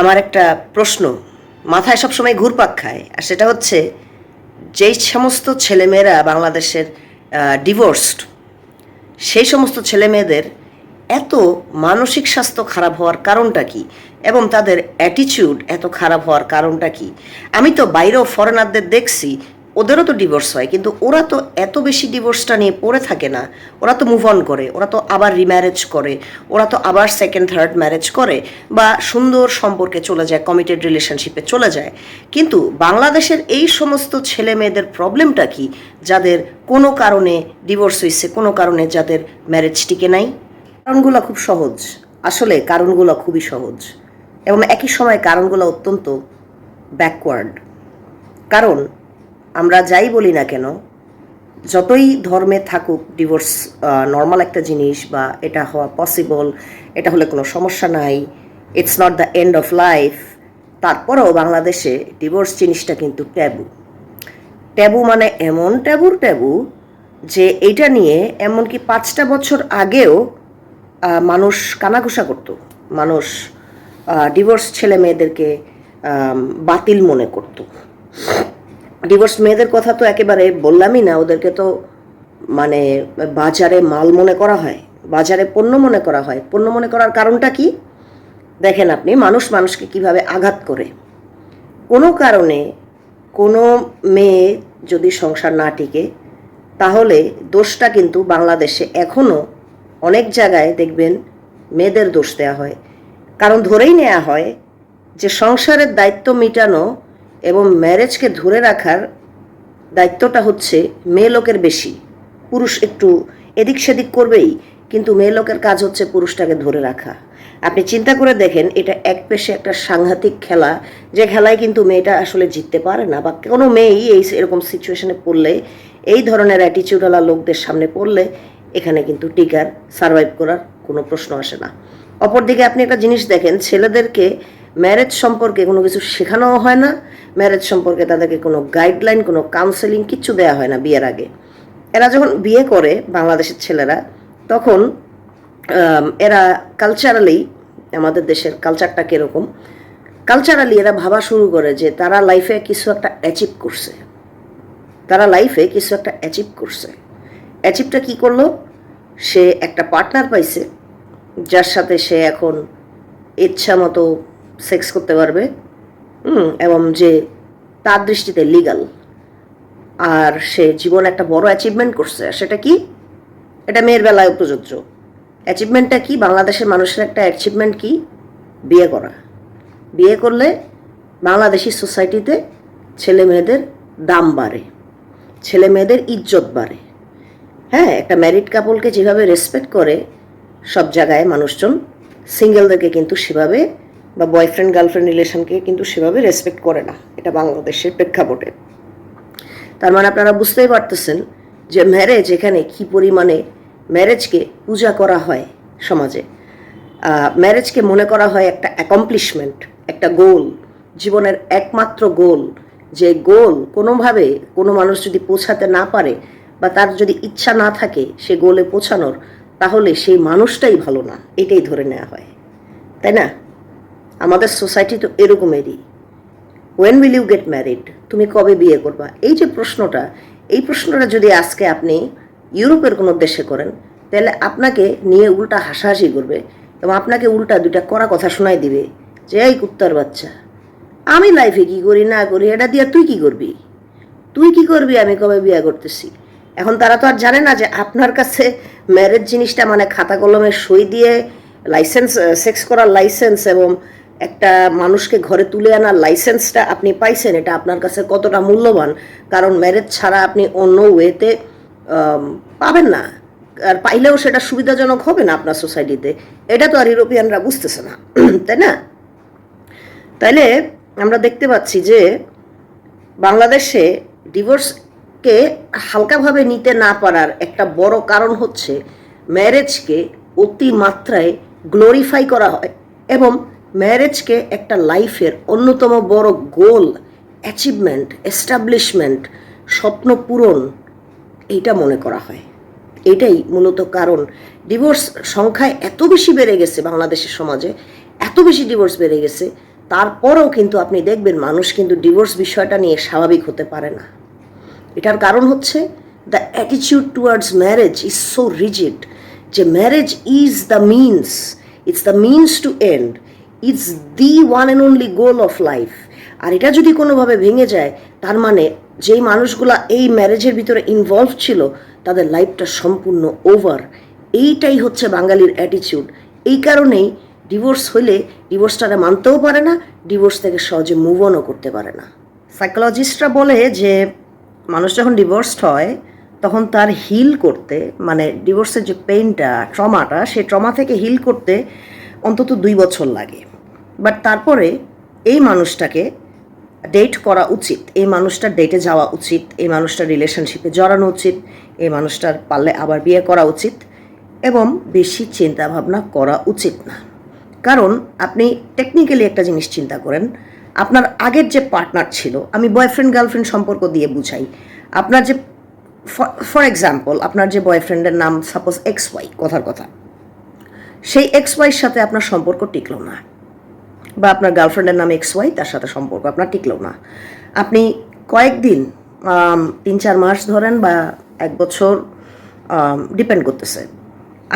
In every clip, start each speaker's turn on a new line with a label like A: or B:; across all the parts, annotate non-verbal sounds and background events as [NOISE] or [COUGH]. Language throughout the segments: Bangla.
A: আমার একটা প্রশ্ন। মাথায় সবসময় ঘুরপাক খায়। আর সেটা হচ্ছে, যেই সমস্ত ছেলেমেয়েরা বাংলাদেশের ডিভোর্সড সেই সমস্ত ছেলেমেয়েদের এত মানসিক স্বাস্থ্য খারাপ হওয়ার কারণটা কি? এবং তাদের অ্যাটিচিউড এত খারাপ হওয়ার কারণটা কি? আমি তো বাইরেও ফরেনারদের দেখছি ওদেরও তো ডিভোর্স হয়, কিন্তু ওরা তো এত বেশি ডিভোর্সটা নিয়ে পড়ে থাকে না। ওরা তো মুভ অন করে, ওরা তো আবার রিম্যারেজ করে, ওরা তো আবার সেকেন্ড থার্ড ম্যারেজ করে বা সুন্দর সম্পর্কে চলে যায় কমিটেড রিলেশনশিপে চলে যায়। কিন্তু বাংলাদেশের এই সমস্ত ছেলে মেয়েদের প্রবলেমটা কি? যাদের কোনো কারণে ডিভোর্স হয়েছে, কোনো কারণে যাদের ম্যারেজ টিকে নাই? কারণগুলো খুব সহজ। আসলে কারণগুলো খুবই সহজ। এবং একই সময় কারণগুলো অত্যন্ত ব্যাকওয়ার্ড কারণ আমরা যাই বলি না কেন, যতই ধর্মে থাকুক ডিভোর্স নর্মাল একটা জিনিস বা এটা হওয়া পসিবল এটা হলে কোনো সমস্যা নাই it's not the end of life তারপরেও বাংলাদেশে ডিভোর্স জিনিসটা কিন্তু ট্যাবু ট্যাবু মানে এমন ট্যাবুর ট্যাবু যে এইটা নিয়ে এমনকি পাঁচটা বছর আগেও মানুষ কানাঘুষা করত। মানুষ ডিভোর্স ছেলে মেয়েদেরকে বাতিল মনে করতো। ডিভোর্স মেয়েদের কথা তো একেবারে বললামই না, ওদেরকে তো মানে বাজারে মাল মনে করা হয়, বাজারে পণ্য মনে করা হয়। পণ্য মনে করার কারণটা কি? দেখেন আপনি, মানুষ মানুষকে কীভাবে আঘাত করে। কোনো কারণে কোনো মেয়ে যদি সংসার না টিকে, তাহলে দোষটা কিন্তু বাংলাদেশে এখনও অনেক জায়গায় দেখবেন মেয়েদের দোষ দেওয়া হয়। কারণ ধরেই নেওয়া হয় যে সংসারের দায়িত্ব মেটানো এবং ম্যারেজকে ধরে রাখার দায়িত্বটা হচ্ছে মেয়ে লোকের বেশি। পুরুষ একটু এদিক সেদিক করবেই, কিন্তু মেয়ে লোকের কাজ হচ্ছে পুরুষটাকে ধরে রাখা। আপনি চিন্তা করে দেখেন, এটা এক পেশে একটা সাংঘাতিক খেলা, যে খেলায় কিন্তু মেয়েটা আসলে জিততে পারে না, বা কোনো মেয়েই এই এরকম সিচুয়েশনে পড়লে, এই ধরনের অ্যাটিচিউডওয়ালা লোকদের সামনে পড়লে, এখানে কিন্তু টিকার সার্ভাইভ করার কোনো প্রশ্ন আসে না। অপরদিকে আপনি একটা জিনিস দেখেন, ছেলেদেরকে ম্যারেজ সম্পর্কে কোনো কিছু শেখানোও হয় না ম্যারেজ সম্পর্কে তাদেরকে কোনো গাইডলাইন কোনো কাউন্সেলিং কিচ্ছু দেওয়া হয় না বিয়ের আগে। এরা যখন বিয়ে করে বাংলাদেশের ছেলেরা, তখন এরা কালচারালি আমাদের দেশের কালচারটা কীরকম কালচারালি এরা ভাবা শুরু করে যে তারা লাইফে কিছু একটা অ্যাচিভ করছে। তারা লাইফে কিছু একটা অ্যাচিভ করছে। অ্যাচিভটা কি করল? সে একটা পার্টনার পাইছে, যার সাথে সে এখন ইচ্ছা মতো সেক্স করতে পারবে। এবং যে তার দৃষ্টিতে লিগাল আর সে জীবন একটা বড় অ্যাচিভমেন্ট করছে সেটা কি? এটা মেয়ের বেলায় প্রযোজ্য অ্যাচিভমেন্টটা কি? বাংলাদেশের মানুষের একটা অ্যাচিভমেন্ট কি? বিয়ে করা। বিয়ে করলে বাংলাদেশি সোসাইটিতে ছেলে মেয়েদের দাম বাড়ে, ছেলে মেয়েদের ইজ্জত বাড়ে। হ্যাঁ একটা ম্যারিড কাপলকে যেভাবে রেসপেক্ট করে, সব জায়গায় মানুষজন সিঙ্গেলদেরকে কিন্তু সেভাবে বা বয়ফ্রেন্ড গার্লফ্রেন্ড রিলেশনকে কিন্তু সেভাবে রেসপেক্ট করে না। এটা বাংলাদেশের প্রেক্ষাপটে। তার মানে আপনারা বুঝতেই পারতেছেন যে ম্যারেজ এখানে কি পরিমাণে ম্যারেজকে পূজা করা হয় সমাজে। ম্যারেজকে মনে করা হয় একটা অ্যাকমপ্লিশমেন্ট একটা গোল জীবনের একমাত্র গোল যে গোল কোনোভাবে কোনো মানুষ যদি পৌঁছাতে না পারে বা তার যদি ইচ্ছা না থাকে সে গোলে পৌঁছানোর, তাহলে সেই মানুষটাই ভালো না। এটাই ধরে নেওয়া হয়। তাই না? আমাদের সোসাইটি তো এরকমেরই। When will you get married তুমি কবে বিয়ে করবা? এই যে প্রশ্নটা, এই প্রশ্নটা যদি আজকে আপনি ইউরোপের কোনো দেশে করেন, তাহলে আপনাকে নিয়ে উল্টা হাসাহাসি করবে এবং আপনাকে উল্টা দুইটা করা কথা শোনাই দিবে যে, এই কুত্তার বাচ্চা, আমি লাইফে কি করি, না করি, এটা দিয়ে তুই কি করবি? তুই কি করবি? আমি কবে বিয়ে করতেছি? এখন তারা তো আর জানে না যে আপনার কাছে ম্যারেজ জিনিসটা মানে খাতা কলমে সই দিয়ে লাইসেন্স সেক্স করার লাইসেন্স এবং একটা মানুষকে ঘরে তুলে আনার লাইসেন্সটা আপনি পাইছেন, এটা আপনার কাছে কতটা মূল্যবান? কারণ ম্যারেজ ছাড়া আপনি অন্য ওয়েতে পাবেন না। আর পাইলেও সেটা সুবিধাজনক হবে না আপনার সোসাইটিতে এটা তো আর ইউরোপিয়ানরা বুঝতেছে না, [CLEARS THROAT] তাই না? তাইলে আমরা দেখতে পাচ্ছি যে বাংলাদেশে ডিভোর্সকে হালকাভাবে নিতে না পারার একটা বড় কারণ হচ্ছে ম্যারেজকে অতি মাত্রায় গ্লোরিফাই করা হয় এবং ম্যারেজকে একটা লাইফের অন্যতম বড় গোল অ্যাচিভমেন্ট এস্টাবলিশমেন্ট স্বপ্ন পূরণ, এইটা মনে করা হয়। এটাই মূলত কারণ। ডিভোর্স সংখ্যায় এত বেশি বেড়ে গেছে বাংলাদেশের সমাজে, এত বেশি ডিভোর্স বেড়ে গেছে, তারপরেও কিন্তু আপনি দেখবেন মানুষ কিন্তু ডিভোর্স বিষয়টা নিয়ে স্বাভাবিক হতে পারে না। এটার কারণ হচ্ছে the অ্যাটিচিউড towards marriage is so rigid যে marriage is the means it's the means to end it's the one and only goal of life আর এটা যদি কোনোভাবে ভেঙে যায়, তার মানে যেই মানুষগুলা এই ম্যারেজের ভিতরে ইনভলভ ছিল, তাদের লাইফটা সম্পূর্ণ ওভার এইটাই হচ্ছে বাঙালির অ্যাটিচিউড এই কারণেই ডিভোর্স হলে ডিভোর্সটারা মানতেও পারে না ডিভোর্স থেকে সহজে মুভ অনও করতে পারে না। সাইকোলজিস্টরা বলে যে, মানুষ যখন ডিভোর্সড হয়, তখন তার হিল করতে মানে ডিভোর্সের যে পেইনটা ট্রমাটা সেই ট্রমা থেকে হিল করতে অন্তত দুই বছর লাগে। বাট তারপরে এই মানুষটাকে ডেট করা উচিত। এই মানুষটার ডেটে যাওয়া উচিত। এই মানুষটার রিলেশনশিপে জড়ানো উচিত। এই মানুষটার পারলে আবার বিয়ে করা উচিত। এবং বেশি চিন্তা ভাবনা করা উচিত না। কারণ আপনি টেকনিক্যালি একটা জিনিস চিন্তা করেন, আপনার আগের যে পার্টনার ছিল, আমি বয়ফ্রেন্ড গার্লফ্রেন্ড সম্পর্ক দিয়ে বুঝাই। আপনার যে ফর এক্সাম্পল আপনার যে বয়ফ্রেন্ডের নাম সাপোজ এক্স ওয়াই কথার কথা। সেই এক্স ওয়াইয়ের সাথে আপনার সম্পর্ক টিকলো না। বা আপনার গার্লফ্রেন্ডের নাম এক্স ওয়াই তার সাথে সম্পর্ক আপনার টিকলো না। আপনি কয়েকদিন তিন চার মাস ধরেন বা এক বছর ডিপেন্ড করতেছে।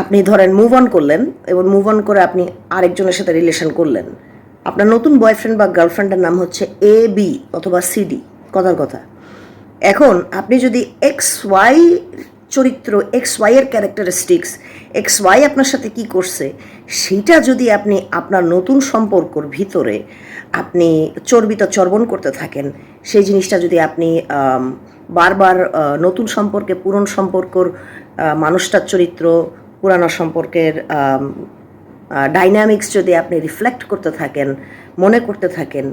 A: আপনি ধরেন মুভ অন করলেন এবং মুভ অন করে আপনি আরেকজনের সাথে রিলেশন করলেন। আপনার নতুন বয়ফ্রেন্ড বা গার্লফ্রেন্ডের নাম হচ্ছে এ বি অথবা সিডি কথার কথা। এখন আপনি যদি এক্স ওয়াই চরিত্র এক্স ওয়াইয়ের ক্যারেক্টারিস্টিক্স এক্স ওয়াই আপনার সাথে কি করছে সেইটা যদি আপনি আপনার নতুন সম্পর্কর ভিতরে আপনি চর্বিত চর্বণ করতে থাকেন, সেই জিনিসটা যদি আপনি বারবার নতুন সম্পর্কে, পুরন সম্পর্কর মানুষটার চরিত্র, পুরানো সম্পর্কের ডাইনামিক্স যদি আপনি রিফ্লেক্ট করতে থাকেন, মনে করতে থাকেন,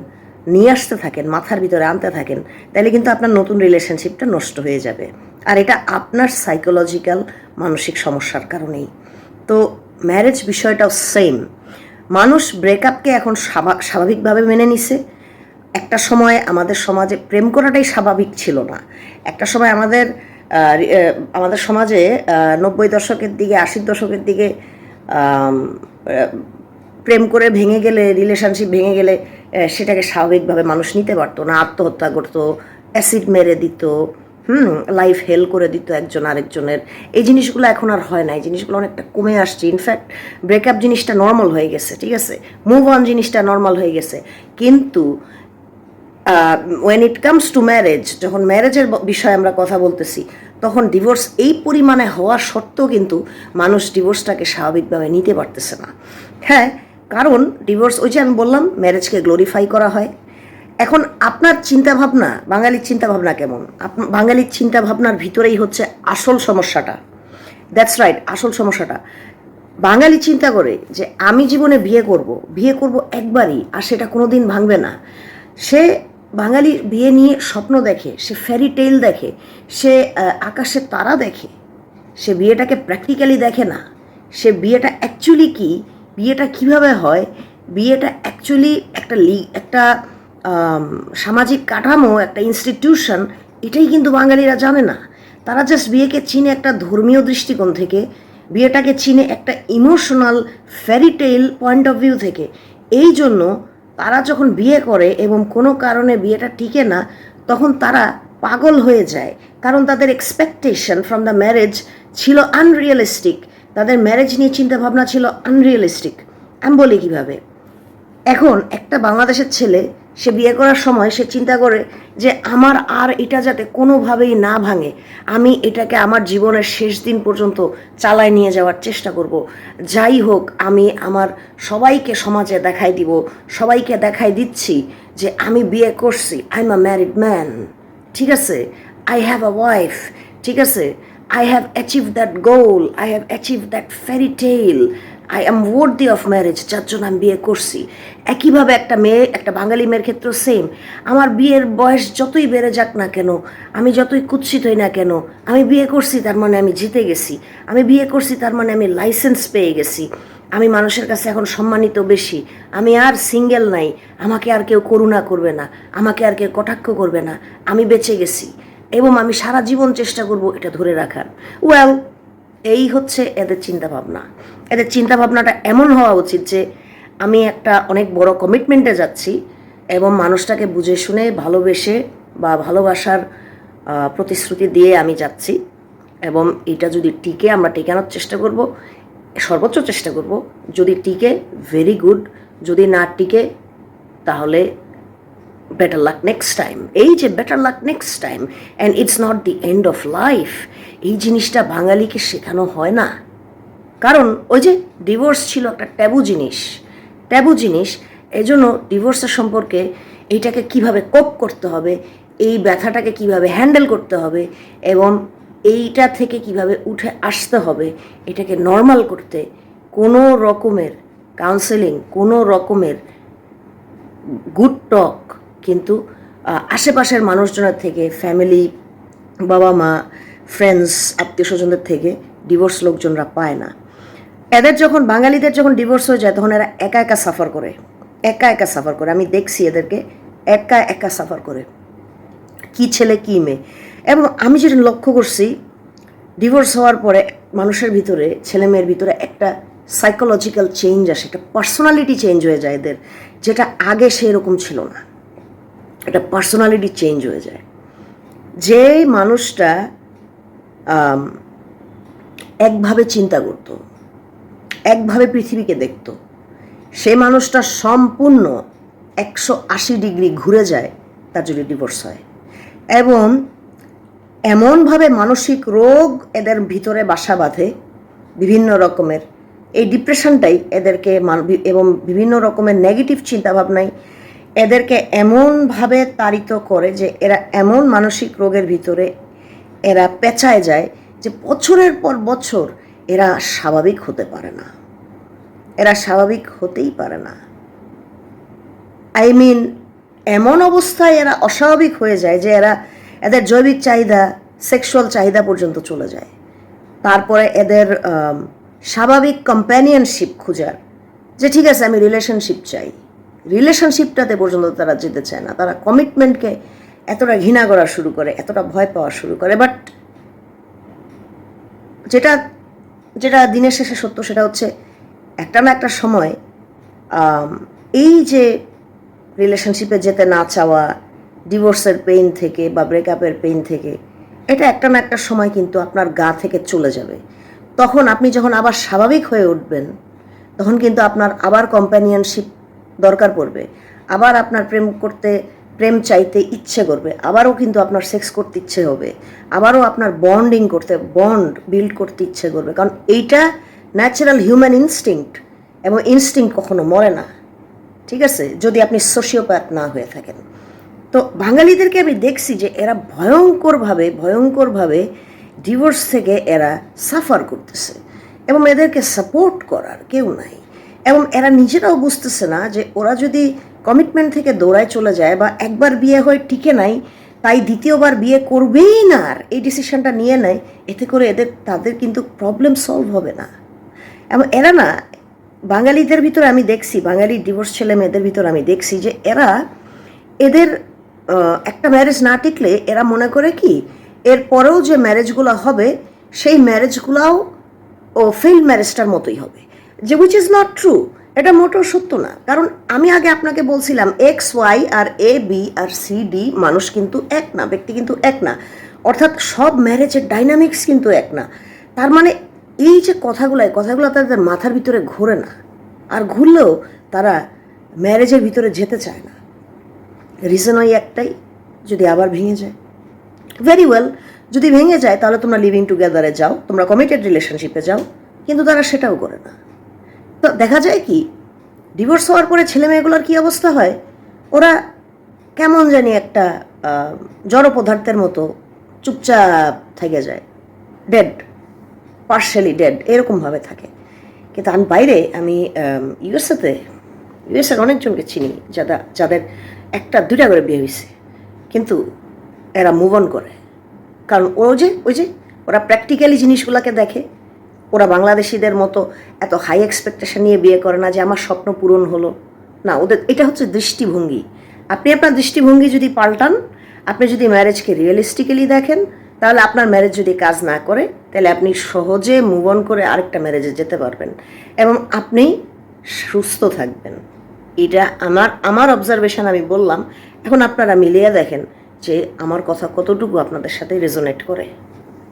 A: নিয়ে আসতে থাকেন, মাথার ভিতরে আনতে থাকেন, তাহলে কিন্তু আপনার নতুন রিলেশনশিপটা নষ্ট হয়ে যাবে। আর এটা আপনার সাইকোলজিক্যাল মানসিক সমস্যার কারণেই। তো ম্যারেজ বিষয়টাও সেম মানুষ ব্রেকআপকে এখন স্বাভা- স্বাভাবিকভাবে মেনে নিছে। একটা সময় আমাদের সমাজে প্রেম করাটাই স্বাভাবিক ছিল না। একটা সময় আমাদের আমাদের সমাজে নব্বই দশকের দিকে, আশির দশকের দিকে প্রেম করে ভেঙে গেলে রিলেশনশিপ ভেঙে গেলে সেটাকে স্বাভাবিকভাবে মানুষ নিতে পারতো না। আত্মহত্যা করতো অ্যাসিড মেরে দিত। হুম। লাইফ হেল করে দিত একজন আরেকজনের। এই জিনিসগুলো এখন আর হয় না এই জিনিসগুলো অনেকটা কমে আসছে। ইনফ্যাক্ট ব্রেকআপ জিনিসটা নর্মাল হয়ে গেছে, ঠিক আছে? মুভ অন জিনিসটা নর্মাল হয়ে গেছে। কিন্তু when it comes to marriage যখন ম্যারেজের বিষয়ে আমরা কথা বলতেছি, তখন ডিভোর্স এই পরিমাণে হওয়া সত্ত্বেও কিন্তু মানুষ ডিভোর্সটাকে স্বাভাবিকভাবে নিতে পারতেছে না। হ্যাঁ কারণ ডিভোর্স ওই যে আমি বললাম ম্যারেজকে গ্লোরিফাই করা হয়। এখন আপনার চিন্তাভাবনা, বাঙালির চিন্তাভাবনা কেমন? বাঙালির চিন্তাভাবনার ভিতরেই হচ্ছে আসল সমস্যাটা। দ্যাটস রাইট আসল সমস্যাটা। বাঙালি চিন্তা করে যে আমি জীবনে বিয়ে করব বিয়ে করব একবারই আর সেটা কোনো দিন ভাঙবে না। সে বাঙালি বিয়ে নিয়ে স্বপ্ন দেখে, সে ফ্যারি টেইল দেখে, সে আকাশে তারা দেখে, সে বিয়েটাকে প্র্যাকটিক্যালি দেখে না। সে বিয়েটা অ্যাকচুয়ালি কি, বিয়েটা কীভাবে হয়, বিয়েটা অ্যাকচুয়ালি একটা লি, একটা সামাজিক কাঠামো, একটা ইনস্টিটিউশন এটাই কিন্তু বাঙালিরা জানে না। তারা জাস্ট বিয়েকে চিনে একটা ধর্মীয় দৃষ্টিকোণ থেকে, বিয়েটাকে চিনে একটা emotional fairytale point of view থেকে। এই জন্য তারা যখন বিয়ে করে এবং কোনো কারণে বিয়েটা টিকে না, তখন তারা পাগল হয়ে যায়। কারণ তাদের এক্সপেকটেশন ফ্রম দ্য ম্যারেজ ছিল আনরিয়েলিস্টিক তাদের ম্যারেজ নিয়ে চিন্তা ভাবনা ছিল আনরিয়েলিস্টিক আমি বলি কীভাবে? এখন একটা বাংলাদেশের ছেলে সে বিয়ে করার সময় সে চিন্তা করে যে আমার আর এটা যাতে কোনোভাবেই না ভাঙে, আমি এটাকে আমার জীবনের শেষ দিন পর্যন্ত চালায় নিয়ে যাওয়ার চেষ্টা করব। যাই হোক, আমি আমার সবাইকে সমাজে দেখাই দিব, সবাইকে দেখাই দিচ্ছি যে আমি বিয়ে করছি I am a married man ঠিক আছে? আই হ্যাভ আ ওয়াইফ ঠিক আছে? I have achieve that goal I have achieve that fairy tale I am worthy of marriage যার জন্য আমি বিয়ে করছি। একইভাবে একটা মেয়ে, একটা বাঙালি মেয়ের ক্ষেত্রে সেম আমার বিয়ের বয়স যতই বেড়ে যাক না কেন, আমি যতই কুৎসিত হই না কেন, আমি বিয়ে করছি তার মানে আমি জিতে গেছি। আমি বিয়ে করছি তার মানে আমি লাইসেন্স পেয়ে গেছি। আমি মানুষের কাছে এখন সম্মানিত বেশি। আমি আর সিঙ্গেল নাই। আমাকে আর কেউ করুণা করবে না। আমাকে আর কেউ কটাক্ষ করবে না। আমি বেঁচে গেছি। এবং আমি সারা জীবন চেষ্টা করব এটা ধরে রাখার। ওয়েল এই হচ্ছে এদের চিন্তা ভাবনা এদের চিন্তা ভাবনাটা এমন হওয়া উচিত যে আমি একটা অনেক বড় কমিটমেন্টে যাচ্ছি এবং মানুষটাকে বুঝে শুনে, ভালোবেসে বা ভালোবাসার প্রতিশ্রুতি দিয়ে আমি যাচ্ছি এবং এটা যদি টিকে, আমরা টেকানোর চেষ্টা করব, সর্বোচ্চ চেষ্টা করব। যদি টিকে ভেরি গুড যদি না টিকে, তাহলে বেটার লাক নেক্সট টাইম এই যে better luck next time and it's not the end of life এই জিনিসটা বাঙালিকে শেখানো হয় না। কারণ ওই যে ডিভোর্স ছিল একটা ট্যাবু জিনিস। ট্যাবু জিনিস, এজন্য ডিভোর্সের সম্পর্কে এইটাকে কীভাবে কোপ করতে হবে, এই ব্যথাটাকে কীভাবে হ্যান্ডেল করতে হবে এবং এইটা থেকে কীভাবে উঠে আসতে হবে, এটাকে নর্মাল করতে কোনো রকমের কাউন্সেলিং কোনো রকমের গুড টক কিন্তু আশেপাশের মানুষজনের থেকে ফ্যামিলি বাবা মা ফ্রেন্ডস আত্মীয় স্বজনদের থেকে ডিভোর্স লোকজনরা পায় না। এদের যখন, বাঙালিদের যখন ডিভোর্স হয়ে যায়, তখন এরা একা একা সাফার করে। একা একা সাফার করে। আমি দেখছি এদেরকে একা একা সাফার করে। কি ছেলে, কি মেয়ে। এবং আমি যেটা লক্ষ্য করছি ডিভোর্স হওয়ার পরে মানুষের ভিতরে, ছেলে মেয়ের ভিতরে একটা সাইকোলজিক্যাল চেঞ্জ আসে, একটা পার্সোনালিটি চেঞ্জ হয়ে যায় এদের, যেটা আগে সেই রকম ছিল না। একটা পার্সোনালিটি চেঞ্জ হয়ে যায়। যে মানুষটা একভাবে চিন্তা করতো একভাবে পৃথিবীকে দেখতো। সে মানুষটা সম্পূর্ণ একশো আশি ডিগ্রি ঘুরে যায়, তার যদি ডিভোর্স হয়। এবং এমনভাবে মানসিক রোগ এদের ভিতরে বাসা বাঁধে, বিভিন্ন রকমের। এই ডিপ্রেশনটাই এদেরকে এবং বিভিন্ন রকমের নেগেটিভ চিন্তাভাবনাই এদেরকে এমনভাবে তাড়িত করে যে এরা এমন মানসিক রোগের ভিতরে এরা পেঁচায় যায় যে বছরের পর বছর এরা স্বাভাবিক হতে পারে না। এরা স্বাভাবিক হতেই পারে না। আই মিন এমন অবস্থায় এরা অস্বাভাবিক হয়ে যায় যে এরা এদের জৈবিক চাহিদা সেক্সুয়াল চাহিদা পর্যন্ত চলে যায়। তারপরে এদের স্বাভাবিক কম্প্যানিয়নশিপ খোঁজার, যে ঠিক আছে আমি রিলেশনশিপ চাই। রিলেশনশিপটাতে পর্যন্ত তারা যেতে চায় না। তারা কমিটমেন্টকে এতটা ঘৃণা করা শুরু করে, এতটা ভয় পাওয়া শুরু করে। বাট যেটা যেটা দিনের শেষে সত্য, সেটা হচ্ছে একটা না একটা সময় এই যে রিলেশনশিপে যেতে না চাওয়া ডিভোর্সের পেইন থেকে বা ব্রেকআপের পেইন থেকে, এটা একটা না একটা সময় কিন্তু আপনার গা থেকে চলে যাবে। তখন আপনি যখন আবার স্বাভাবিক হয়ে উঠবেন, তখন কিন্তু আপনার আবার কম্প্যানিয়নশিপ দরকার পড়বে। আবার আপনার প্রেম করতে প্রেম চাইতে ইচ্ছে করবে, আবারও কিন্তু আপনার সেক্স করতে ইচ্ছে হবে, আবারও আপনার বন্ডিং করতে বন্ড বিল্ড করতে ইচ্ছে করবে, কারণ এইটা ন্যাচারাল হিউম্যান ইনস্টিংক্ট এবং ইনস্টিংক্ট কখনো মরে না, ঠিক আছে? যদি আপনি সোশিওপ্যাথ না হয়ে থাকেন। তো বাঙালিদেরকে আমি দেখছি যে এরা ভয়ঙ্করভাবে ভয়ঙ্করভাবে ডিভোর্স থেকে এরা সাফার করতেছে এবং এদেরকে সাপোর্ট করার কেউ নাই এবং এরা নিজেরাও বুঝতেছে না যে ওরা যদি কমিটমেন্ট থেকে দৌড়ায় চলে যায় বা একবার বিয়ে হয়ে টিকে নাই, তাই দ্বিতীয়বার বিয়ে করবেই না আর। এই ডিসিশনটা নিয়ে নেয়, এতে করে এদের, তাদের কিন্তু প্রবলেম সলভ হবে না। এবং এরা না, বাঙালিদের ভিতর আমি দেখছি, বাঙালি ডিভোর্স ছেলে মেয়েদের ভিতর আমি দেখছি যে এরা এদের একটা ম্যারেজ না টিকলে এরা মনে করে কি, এর পরেও যে ম্যারেজগুলো হবে, সেই ম্যারেজগুলাও ও ফেল ম্যারেজটার মতোই হবে। যে উইচ ইজ নট ট্রু এটা মোটেও সত্য না। কারণ আমি আগে আপনাকে বলছিলাম এক্স ওয়াই আর এ বি আর সি ডি মানুষ কিন্তু এক না, ব্যক্তি কিন্তু এক না। অর্থাৎ সব ম্যারেজের ডাইনামিক্স কিন্তু এক না। তার মানে এই যে কথাগুলো কথাগুলো তাদের মাথার ভিতরে ঘোরে না। আর ঘুরলেও তারা ম্যারেজের ভিতরে যেতে চায় না। রিজন ওই একটাই, যদি আবার ভেঙে যায়। ভেরি ওয়েল যদি ভেঙে যায় তাহলে তোমরা লিভিং টুগেদারে যাও, তোমরা কমিটেড রিলেশনশিপে যাও, কিন্তু তারা সেটাও করে না। তো দেখা যায় কি ডিভোর্স হওয়ার পরে ছেলে মেয়েগুলোর কী অবস্থা হয়? ওরা কেমন জানি একটা জড় পদার্থের মতো চুপচাপ থেকে যায়। ডেড পার্শালি ডেড এরকমভাবে থাকে। কিন্তু আমি বাইরে, আমি ইউএসএতে ইউএসএর অনেকজনকে চিনি যারা যাদের একটা, দুইটা করে বিয়ে হয়েছে কিন্তু এরা মুভ অন করে। কারণ ও যে, ওই যে, ওরা প্র্যাকটিক্যালি জিনিসগুলোকে দেখে। ওরা বাংলাদেশিদের মতো এত হাই এক্সপেকটেশন নিয়ে বিয়ে করে না যে আমার স্বপ্ন পূরণ হলো। না, ওদের, এটা হচ্ছে দৃষ্টিভঙ্গি। আপনি আপনার দৃষ্টিভঙ্গি যদি পাল্টান, আপনি যদি ম্যারেজকে রিয়েলিস্টিক্যালি দেখেন, তাহলে আপনার ম্যারেজ যদি কাজ না করে, তাহলে আপনি সহজে মুভ অন করে আরেকটা ম্যারেজে যেতে পারবেন এবং আপনি সুস্থ থাকবেন। এটা আমার আমার অবজারভেশন আমি বললাম। এখন আপনারা মিলিয়ে দেখেন যে আমার কথা কতটুকু আপনাদের সাথে রেজোনেট করে।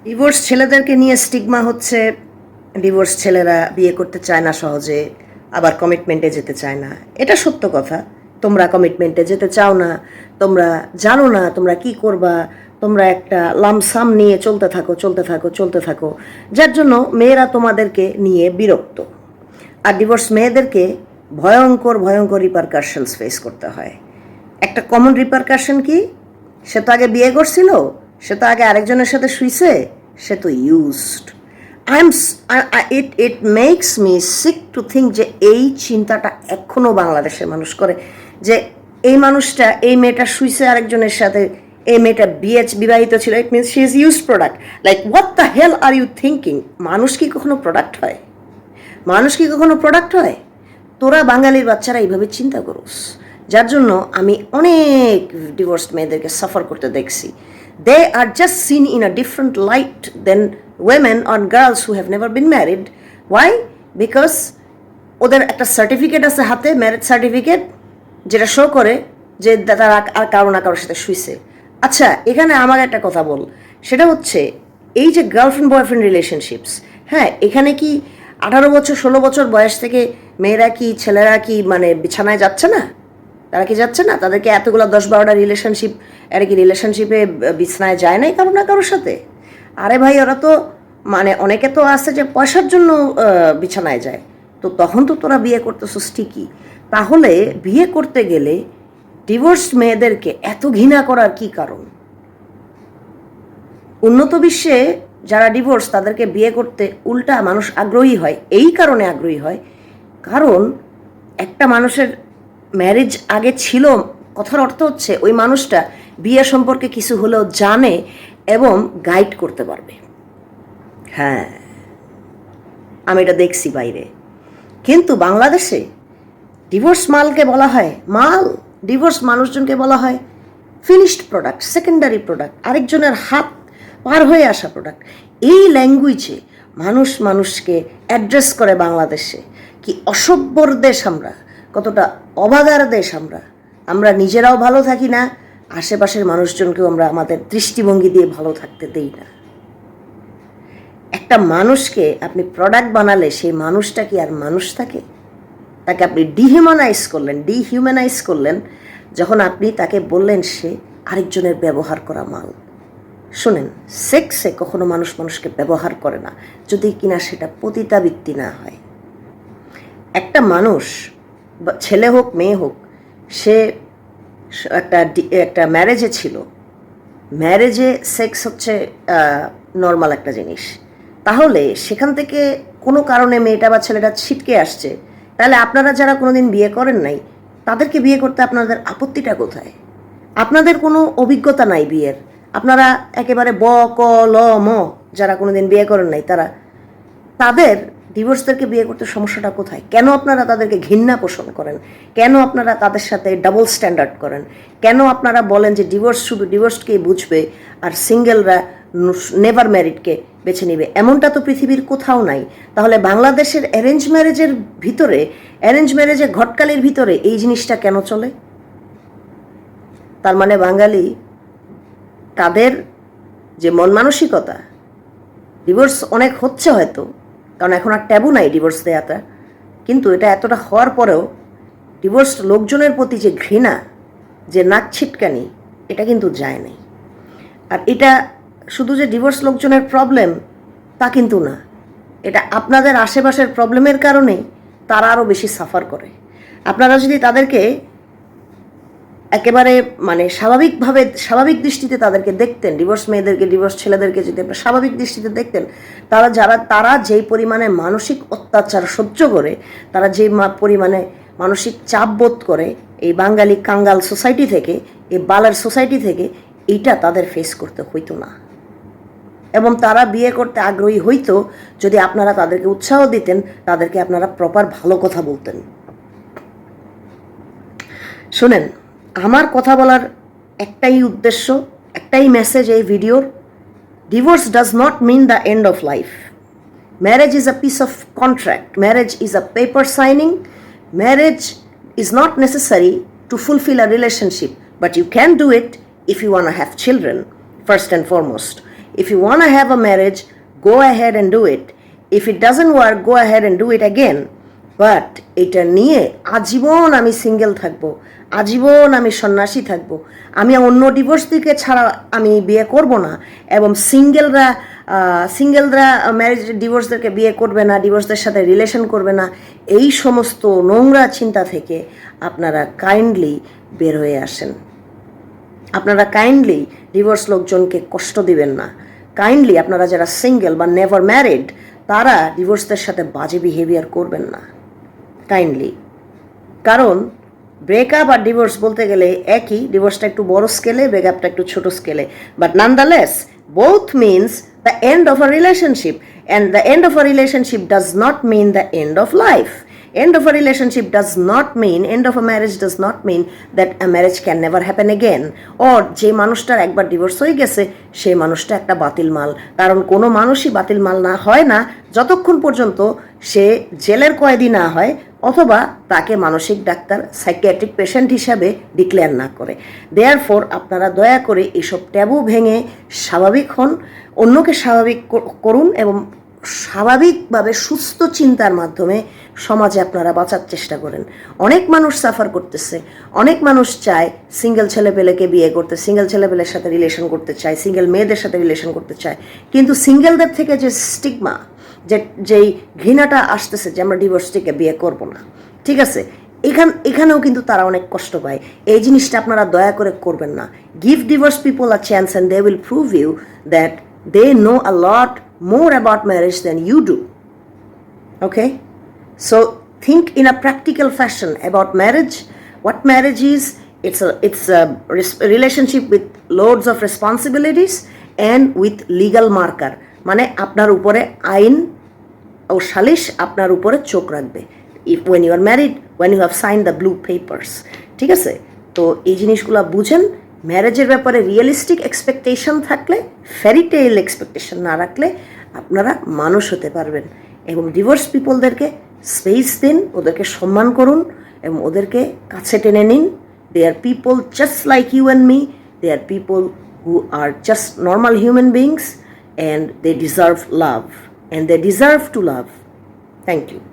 A: ডিভোর্স ছেলেদেরকে নিয়ে স্টিগমা হচ্ছে ডিভোর্স ছেলেরা বিয়ে করতে চায় না সহজে, আবার কমিটমেন্টে যেতে চায় না। এটা সত্য কথা। তোমরা কমিটমেন্টে যেতে চাও না, তোমরা জানো না তোমরা কি করবা, তোমরা একটা লামসাম নিয়ে চলতে থাকো চলতে থাকো চলতে থাকো, যার জন্য মেয়েরা তোমাদেরকে নিয়ে বিরক্ত। আর ডিভোর্স মেয়েদেরকে ভয়ঙ্কর ভয়ঙ্কর রিপারকাশনস ফেস করতে হয়। একটা কমন রিপারকাশন কি? সে তো আগে বিয়ে করছিল, সে তো আগে আরেকজনের সাথে শুইছে, সে তো used I am it it makes me sick to think যে এই চিন্তাটা এখনও বাংলাদেশের মানুষ করে। যে এই মানুষটা, এই মেয়েটা শুইছে আরেকজনের সাথে, এই মেয়েটা বিএচ বিবাহিত ছিল। It means she is use product like what the hell are you thinking মানুষ কি কখনো প্রোডাক্ট হয়? মানুষ কি কখনো প্রোডাক্ট হয়? তোরা বাঙালির বাচ্চারা এইভাবে চিন্তা করোস। যার জন্য আমি অনেক ডিভোর্সড মেয়েদেরকে সাফার করতে দেখছি। They are just seen in a different light then women on girls who have never been married why because ওদের একটা সার্টিফিকেট আছে হাতে ম্যারেজ সার্টিফিকেট যেটা শো করে যে তারা আর কারও না কারোর সাথে শুইছে। আচ্ছা এখানে আমার একটা কথা বল। সেটা হচ্ছে, এই যে গার্লফ্রেন্ড বয়ফ্রেন্ড রিলেশনশিপস হ্যাঁ এখানে কি আঠারো বছর, ষোলো বছর বয়স থেকে মেয়েরা কি, ছেলেরা কি মানে বিছানায় যাচ্ছে না? তারা কি যাচ্ছে না? তাদেরকে এতগুলো দশ বারোটা রিলেশনশিপ এরা কি রিলেশনশিপে বিছানায় যায় নাই কারও না কারোর সাথে? আরে ভাই, ওরা তো মানে অনেকে তো আছে যে পয়সার জন্য বিছানায় যায়। তো তখন তো তোরা বিয়ে করতেছিস ঠিকই। তাহলে বিয়ে করতে গেলে ডিভোর্স মেয়েদেরকে এত ঘৃণা করার কি কারণ? উন্নত বিশ্বে যারা ডিভোর্স তাদেরকে বিয়ে করতে উল্টা মানুষ আগ্রহী হয়। এই কারণে আগ্রহী হয়। কারণ একটা মানুষের ম্যারেজ আগে ছিল, কথার অর্থ হচ্ছে ওই মানুষটা বিয়ে সম্পর্কে কিছু হলেও জানে এবং গাইড করতে পারবে। হ্যাঁ আমি এটা দেখছি বাইরে। কিন্তু বাংলাদেশে ডিভোর্স মালকে বলা হয়, মাল ডিভোর্স মানুষজনকে বলা হয় ফিনিশড প্রোডাক্ট সেকেন্ডারি প্রোডাক্ট আরেকজনের হাত পার হয়ে আসা প্রোডাক্ট এই ল্যাঙ্গুয়েজে মানুষ মানুষকে অ্যাড্রেস করে বাংলাদেশে। কি অসভ্যর দেশ আমরা, কতটা অবাগার দেশ আমরা। আমরা নিজেরাও ভালো থাকি না, আশেপাশের মানুষজনকেও আমরা আমাদের দৃষ্টিভঙ্গি দিয়ে ভালো থাকতে দেই না। একটা মানুষকে আপনি প্রোডাক্ট বানালে সেই মানুষটা কি আর মানুষ থাকে? তাকে আপনি ডিহিউম্যানাইজ করলেন ডিহিউম্যানাইজ করলেন, যখন আপনি তাকে বললেন সে আরেকজনের ব্যবহার করা মাল। শোনেন সেক্সে কখনো মানুষ মানুষকে ব্যবহার করে না, যদি কিনা সেটা পতিতাবৃত্তি না হয়। একটা মানুষ ছেলে হোক, মেয়ে হোক, সে একটা একটা ম্যারেজে ছিল। ম্যারেজে সেক্স হচ্ছে নর্মাল একটা জিনিস। তাহলে সেখান থেকে কোনো কারণে মেয়েটা বা ছেলেটা ছিটকে আসছে, তাহলে আপনারা যারা কোনোদিন বিয়ে করেন নাই, তাদেরকে বিয়ে করতে আপনাদের আপত্তিটা কোথায়? আপনাদের কোনো অভিজ্ঞতা নাই বিয়ের। আপনারা একেবারে ব, ক, ল, ম, যারা কোনোদিন বিয়ে করেন নাই, তারা, তাদের ডিভোর্সদেরকে বিয়ে করতে সমস্যাটা কোথায়? কেন আপনারা তাদেরকে ঘৃণা পোষণ করেন? কেন আপনারা তাদের সাথে ডাবল স্ট্যান্ডার্ড করেন? কেন আপনারা বলেন যে ডিভোর্স শুধু ডিভোর্সকেই বুঝবে আর সিঙ্গেলরা নেভার ম্যারিডকে বেছে নেবে? এমনটা তো পৃথিবীর কোথাও নাই। তাহলে বাংলাদেশের অ্যারেঞ্জ ম্যারেজের ভিতরে অ্যারেঞ্জ ম্যারেজের ঘটকালির ভিতরে এই জিনিসটা কেন চলে? তার মানে বাঙালি তাদের যে মন মানসিকতা ডিভোর্স অনেক হচ্ছে হয়তো কারণ এখন আর ট্যাবু নাই ডিভোর্স দেওয়াটা কিন্তু এটা এতটা হওয়ার পরেও ডিভোর্স লোকজনের প্রতি যে ঘৃণা, যে নাক ছিটকানি, এটা কিন্তু যায় নাই। আর এটা শুধু যে ডিভোর্স লোকজনের প্রবলেম তা কিন্তু না। এটা আপনাদের আশেপাশের প্রবলেমের কারণেই তারা আরও বেশি সাফার করে। আপনারা যদি তাদেরকে একেবারে মানে স্বাভাবিকভাবে, স্বাভাবিক দৃষ্টিতে তাদেরকে দেখতেন ডিভোর্স মেয়েদেরকে ডিভোর্স ছেলেদেরকে যদি আপনারা স্বাভাবিক দৃষ্টিতে দেখতেন, তারা যারা, তারা যেই পরিমাণে মানসিক অত্যাচার সহ্য করে, তারা যে পরিমাণে মানসিক চাপ বোধ করে, এই বাঙালি কাঙ্গাল সোসাইটি থেকে, এই বালার সোসাইটি থেকে, এইটা তাদের ফেস করতে হইতো না। এবং তারা বিয়ে করতে আগ্রহী হইতো, যদি আপনারা তাদেরকে উৎসাহ দিতেন, তাদেরকে আপনারা প্রপার ভালো কথা বলতেন। শোনেন আমার কথা বলার একটাই উদ্দেশ্য একটাই মেসেজ এই ভিডিওর divorce does not mean the end of life marriage is a piece of contract marriage is a paper signing marriage is not necessary to fulfill a relationship but you can do it want to have children, first and foremost. If you want to have a marriage, go ahead and do it. If it doesn't work, go ahead and do it again. But এটা নিয়ে আজীবন আমি সিঙ্গেল থাকব আজীবন আমি সন্ন্যাসী থাকব। আমি অন্য ডিভোর্স দিকে ছাড়া আমি বিয়ে করব না এবং সিঙ্গেলরা সিঙ্গেলরা ম্যারেজ ডিভোর্সদেরকে বিয়ে করবে না ডিভোর্সদের সাথে রিলেশন করবে না, এই সমস্ত নোংরা চিন্তা থেকে আপনারা কাইন্ডলি বের হয়ে আসেন। আপনারা কাইন্ডলি ডিভোর্স লোকজনকে কষ্ট দিবেন না। কাইন্ডলি আপনারা যারা সিঙ্গেল বা নেভার ম্যারিড তারা ডিভোর্সদের সাথে বাজে বিহেভিয়ার করবেন না। কাইন্ডলি কারণ ব্রেকআপ আর ডিভোর্স বলতে গেলে একই ডিভোর্সটা একটু বড় স্কেলে ব্রেকআপটা একটু ছোট স্কেলে but nonetheless less both means the end of a relationship and the end of a relationship does not mean the end of life end of a relationship does not mean, end of a marriage does not mean that a marriage can never happen again. Or যে মানুষটার একবার ডিভোর্স হয়ে গেছে সেই মানুষটা একটা বাতিল মাল। কারণ কোনো মানুষই বাতিল মাল না হয় না, যতক্ষণ পর্যন্ত সে জেলের কয়েদি না হয়, অথবা তাকে মানসিক ডাক্তার সাইকিয়াট্রিক পেশেন্ট হিসাবে ডিক্লেয়ার না করে। দেয়ার ফোর আপনারা দয়া করে এসব ট্যাবু ভেঙে স্বাভাবিক হন, অন্যকে স্বাভাবিক কর- করুন এবং স্বাভাবিকভাবে সুস্থ চিন্তার মাধ্যমে সমাজে আপনারা বাঁচার চেষ্টা করেন। অনেক মানুষ সাফার করতেছে। অনেক মানুষ চায় সিঙ্গেল ছেলেপেলেকে বিয়ে করতে সিঙ্গেল ছেলেপেলের সাথে রিলেশন করতে চায় সিঙ্গেল মেয়েদের সাথে রিলেশন করতে চায়। কিন্তু সিঙ্গেলদের থেকে যে স্টিগমা যে, যেই ঘৃণাটা আসতেছে যে আমরা ডিভোর্সটিকে বিয়ে করব না, ঠিক আছে? এখান, এখানেও কিন্তু তারা অনেক কষ্ট পায়। এই জিনিসটা আপনারা দয়া করে করবেন না। Give divorce people a chance and they will prove you that they know a lot more about marriage than you do. Okay? So think in a practical fashion about marriage. What marriage is, it's a it's a res- relationship with loads of responsibilities and with legal marker. মানে আপনার উপরে আইন ও সালিশ আপনার উপরে চোখ রাখবে if when you are married when you have sign the blue papers ঠিক আছে তো এই জিনিসগুলো বুঝেন ম্যারেজের ব্যাপারে রিয়েলিস্টিক এক্সপেকটেশন থাকলে ফ্যারি টেইল এক্সপেকটেশন না রাখলে আপনারা মানুষ হতে পারবেন। এবং ডিভোর্স পিপলদেরকে স্পেস দিন, ওদেরকে সম্মান করুন এবং ওদেরকে কাছে টেনে নিন। They are people just like you and me they are people who are just normal human beings and they deserve love and they deserve to love thank you